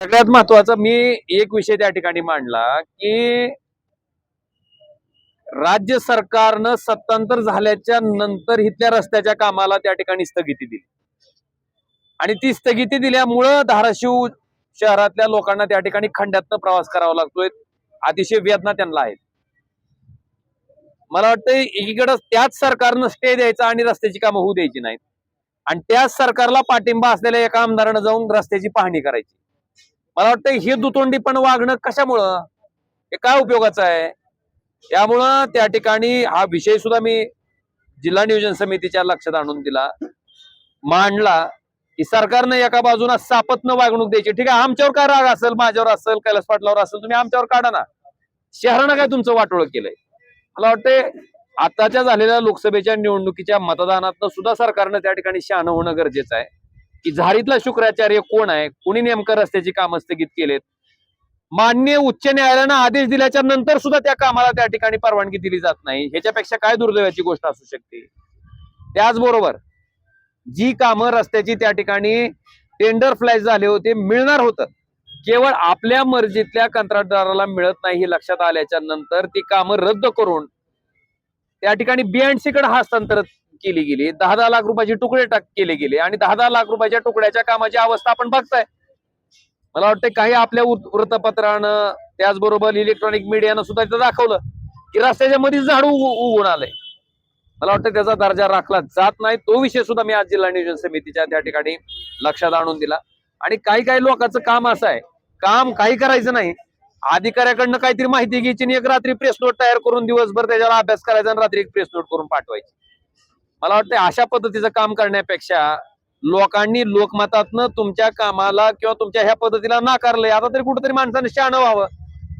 सगळ्यात महत्त्वाचा मी एक विषय त्या ठिकाणी मांडला की राज्य सरकारनं सत्तांतर झाल्याच्यानंतर इथल्या रस्त्याच्या कामाला त्या ठिकाणी स्थगिती दिली. आणि ती स्थगिती दिल्यामुळं धाराशिव शहरातल्या लोकांना त्या ठिकाणी खंड्यातनं प्रवास करावा लागतोय. अतिशय वेदना त्यांना आहेत. मला वाटतं एकीकडं त्याच सरकारनं स्टे द्यायचा आणि रस्त्याची कामं होऊ द्यायची नाहीत. आणि त्याच सरकारला पाठिंबा असलेल्या एका आमदारानं जाऊन रस्त्याची पाहणी करायची. मला वाटतं हे दुतोंडीपण वागणं कशामुळं? हे काय उपयोगाचं आहे? त्यामुळं त्या ठिकाणी हा विषय सुद्धा मी जिल्हा नियोजन समितीच्या लक्षात आणून दिला. मांडला की सरकारनं एका बाजूला सापत्न वागणूक द्यायची. ठीक आहे आमच्यावर काय राग असेल माझ्यावर असेल कैलास पाटलावर असेल तुम्ही आमच्यावर काढा ना. शहरानं काय तुमचं वाटोळ केलंय? मला वाटतंय आताच्या झालेल्या लोकसभेच्या निवडणुकीच्या मतदानात सुद्धा सरकारनं त्या ठिकाणी शहाणं होणं गरजेचं आहे. की झारीतला शुक्राचार्य कोण आहे? कोणी नेमकं रस्त्याची कामं स्थगित केलेत? मान्य उच्च न्यायालयानं आदेश दिल्याच्या नंतर सुद्धा त्या कामाला त्या ठिकाणी परवानगी दिली जात नाही. ह्याच्यापेक्षा काय दुर्दैवाची गोष्ट असू शकते? त्याचबरोबर जी कामं रस्त्याची त्या ठिकाणी टेंडर फ्लॅश झाले होते मिळणार होतं. केवळ आपल्या मर्जीतल्या कंत्राटदाराला मिळत नाही हे लक्षात आल्याच्यानंतर ती कामं रद्द करून त्या ठिकाणी बीएनसी कडे हस्तांतरित केली गेली. दहा दहा लाख रुपयाचे तुकडे टाक केले गेले आणि दहा दहा लाख रुपयाच्या तुकड्याच्या कामाची अवस्था आपण बघताय. मला वाटतं काही आपल्या वृत्तपत्रानं त्याचबरोबर इलेक्ट्रॉनिक मीडियानं सुद्धा तिथं दाखवलं की रस्त्याच्या मध्ये झाड उगवून आलंय. मला वाटतं त्याचा दर्जा राखला जात नाही. तो विषय सुद्धा मी आज जिल्हा नियोजन समितीच्या त्या ठिकाणी लक्षात आणून दिला. आणि काही काही लोकांचं काम असं आहे. काम काही करायचं नाही. अधिकाऱ्याकडनं काहीतरी माहिती घ्यायची आणि एक रात्री प्रेस नोट तयार करून दिवसभर त्याच्यावर अभ्यास करायचा आणि रात्री एक प्रेस नोट करून पाठवायची. मला वाटतं अशा पद्धतीचं काम करण्यापेक्षा लोकांनी लोकमतातनं तुमच्या कामाला किंवा तुमच्या ह्या पद्धतीला नाकारलंय. आता तरी कुठेतरी माणसाने शहाणं व्हावं.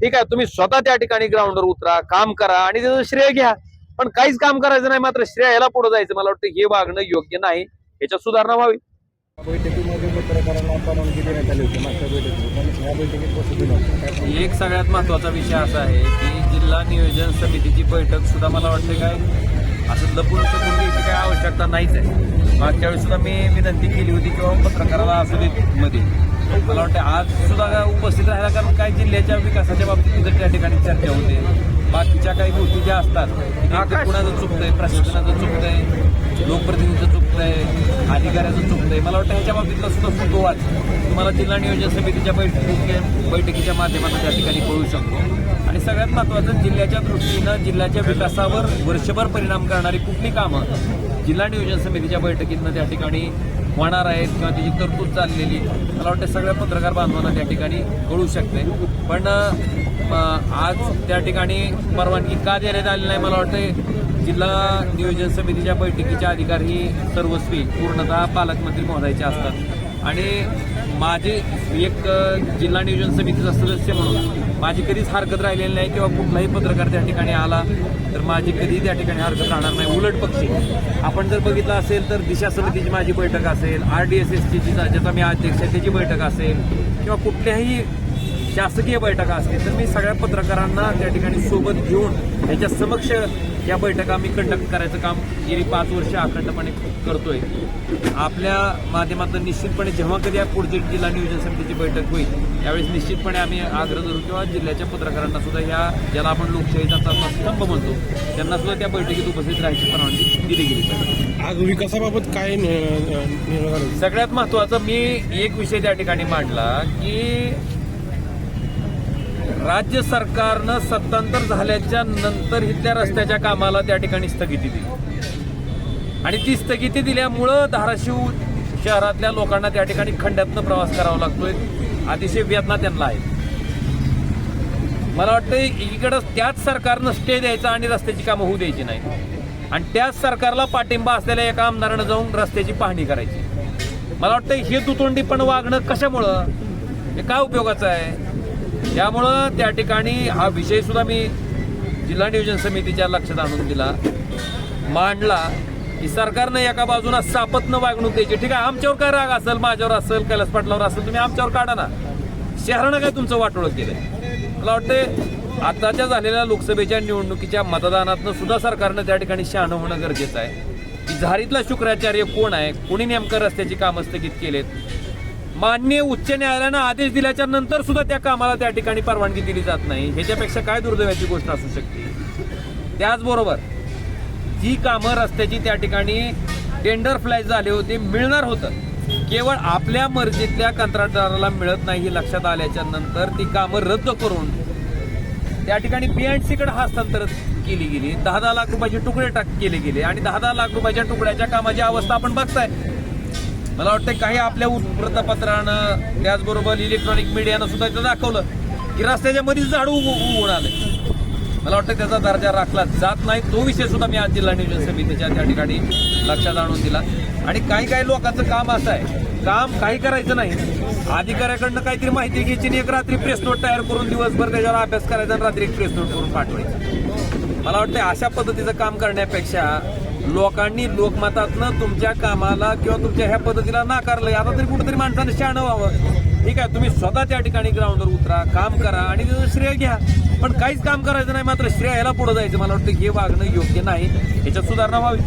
ठीक आहे तुम्ही स्वतः त्या ठिकाणी ग्राउंडवर उतरा काम करा आणि त्याचं श्रेय घ्या. पण काहीच काम करायचं नाही मात्र श्रेयाला पुढे जायचं. मला वाटतं हे वागणं योग्य नाही. याच्यात सुधारणा व्हावी. एक सगळ्यात महत्त्वाचा विषय असा आहे की जिल्हा नियोजन समितीची बैठक सुद्धा मला वाटते काय असं लपून छपून घ्यायची काय आवश्यकता नाहीच आहे. मागच्या वेळेस सुद्धा मी विनंती केली होती किंवा पत्रकाराला असू देत मध्ये. मला वाटतं आज सुद्धा उपस्थित राहायला कारण काय जिल्ह्याच्या विकासाच्या बाबतीत त्या ठिकाणी चर्चा होते. बाकीच्या काही गोष्टी ज्या असतात कुणाचं चुकतंय प्रशासनाचं चुकतंय लोकप्रतिनिधीचं चुकतंय अधिकाऱ्याचं चुकतंय. मला वाटतं ह्याच्या बाबतीतला सुद्धा फुटोवाच तुम्हाला जिल्हा नियोजन समितीच्या बैठकी बैठकीच्या माध्यमातून त्या ठिकाणी कळू शकतो. आणि सगळ्यात महत्त्वाचं जिल्ह्याच्या दृष्टीनं जिल्ह्याच्या विकासावर वर्षभर परिणाम करणारी कुठली कामं जिल्हा नियोजन समितीच्या बैठकीतनं त्या ठिकाणी होणार आहेत किंवा त्याची तरतूद चाललेली. मला वाटतं सगळ्या पत्रकार बांधवांना त्या ठिकाणी कळू शकते. पण आज त्या ठिकाणी परवानगी का देण्यात आली नाही मला वाटतं जिल्हा नियोजन समितीच्या बैठकीचे अधिकारी सर्वस्वी पूर्णतः पालकमंत्री महोदयाचे असतात. आणि माझे एक जिल्हा नियोजन समितीचा सदस्य म्हणून माझी कधीच हरकत राहिलेली नाही किंवा कुठलाही पत्रकार त्या ठिकाणी आला तर माझी कधी त्या ठिकाणी हरकत राहणार नाही. उलट पक्षी. आपण जर बघितलं असेल तर दिशा समितीची माझी बैठक असेल आर डी एस एसची ज्याचा मी अध्यक्ष त्याची बैठक असेल किंवा कुठल्याही शासकीय बैठका असतील तर मी सगळ्या पत्रकारांना त्या ठिकाणी सोबत घेऊन त्याच्या समक्ष या बैठका मी कंडक्ट करायचं काम गेली पाच वर्ष अखंडपणे करतोय आपल्या माध्यमातून निश्चितपणे जेव्हा कधी या पुढची जिल्हा नियोजन समितीची बैठक होईल त्यावेळेस निश्चितपणे आम्ही आग्रह धरू किंवा जिल्ह्याच्या पत्रकारांना सुद्धा या ज्याला आपण लोकशाहीचा स्तंभ म्हणतो त्यांना सुद्धा त्या बैठकीत उपस्थित राहायची परवानगी दिली गेली पाहिजे आज विकासाबाबत काय? सगळ्यात महत्वाचं मी एक विषय त्या ठिकाणी मांडला की राज्य सरकारनं सत्तांतर झाल्याच्यानंतर इथल्या रस्त्याच्या कामाला त्या ठिकाणी स्थगिती दिली. आणि ती स्थगिती दिल्यामुळं धाराशिव शहरातल्या लोकांना त्या ठिकाणी खंड्यातनं प्रवास करावा लागतोय. अतिशय वेदना त्यांना आहे. मला वाटतं एकीकडं त्याच सरकारनं स्टे द्यायचा आणि रस्त्याची कामं होऊ द्यायची नाही. आणि त्याच सरकारला पाठिंबा असलेल्या एका आमदारानं जाऊन रस्त्याची पाहणी करायची. मला वाटतं हे दुतोंडीपण वागणं कशामुळं? हे काय उपयोगाचं आहे? त्यामुळं त्या ठिकाणी हा विषय सुद्धा मी जिल्हा नियोजन समितीच्या लक्षात आणून दिला. मांडला की सरकारनं एका बाजूला सापत्न वागणूक द्यायची. ठीक आहे आमच्यावर काय राग असेल माझ्यावर असेल कैलास पाटलावर असेल तुम्ही आमच्यावर काढा ना. शहरानं काय तुमचं वाटोळं केलं मला वाटतं आताच्या झालेल्या लोकसभेच्या निवडणुकीच्या मतदानातनं सुद्धा सरकारनं त्या ठिकाणी शहाणं होणं गरजेचं आहे. की झारीतला शुक्राचार्य कोण आहे? कोणी नेमकं रस्त्याची कामं स्थगित केलेत? मान्य उच्च न्यायालयानं आदेश दिल्याच्या नंतर सुद्धा त्या कामाला त्या ठिकाणी परवानगी दिली जात नाही. ह्याच्यापेक्षा काय दुर्दैवाची गोष्ट असू शकते? त्याचबरोबर जी कामं रस्त्याची त्या ठिकाणी टेंडर फ्लॅश झाले होते मिळणार होतं. केवळ आपल्या मर्जीतल्या कंत्राटदाराला मिळत नाही हे लक्षात आल्याच्यानंतर ती कामं रद्द करून त्या ठिकाणी बी पी सीकडे हस्तांतरित केली गेली. दहा दहा लाख रुपयाचे तुकडे टाक केले गेले. आणि दहा दहा लाख रुपयाच्या तुकड्याच्या कामाची अवस्था आपण बघताय. मला वाटतं काही आपल्या वृत्तपत्रानं त्याचबरोबर इलेक्ट्रॉनिक मीडियानं सुद्धा इथं दाखवलं की रस्त्याच्या मध्येच झाडू उग- उगवून आले मला वाटतं त्याचा दर्जा राखला जात नाही. तो विषय सुद्धा मी आज जिल्हा नियोजन समितीच्या त्या ठिकाणी लक्षात आणून दिला. आणि काही काही लोकांचं काम असं आहे. काम काही करायचं नाही. अधिकाऱ्याकडनं काहीतरी माहिती घ्यायची एक रात्री प्रेस नोट तयार करून दिवसभर त्याच्यावर अभ्यास करायचा आणि रात्री एक प्रेस नोट करून पाठवायचं. मला वाटतं अशा पद्धतीचं काम करण्यापेक्षा लोकांनी लोकमतातनं तुमच्या कामाला किंवा तुमच्या ह्या पद्धतीला नाकारलंय. आता तरी कुठेतरी माणसानं शहाणं व्हावं. ठीक आहे तुम्ही स्वतः त्या ठिकाणी ग्राउंडवर उतरा काम करा आणि श्रेय घ्या. पण काहीच काम करायचं नाही मात्र श्रेयाला पुढे जायचं. मला वाटतं हे वागणं योग्य नाही. याच्यात सुधारणा व्हावी.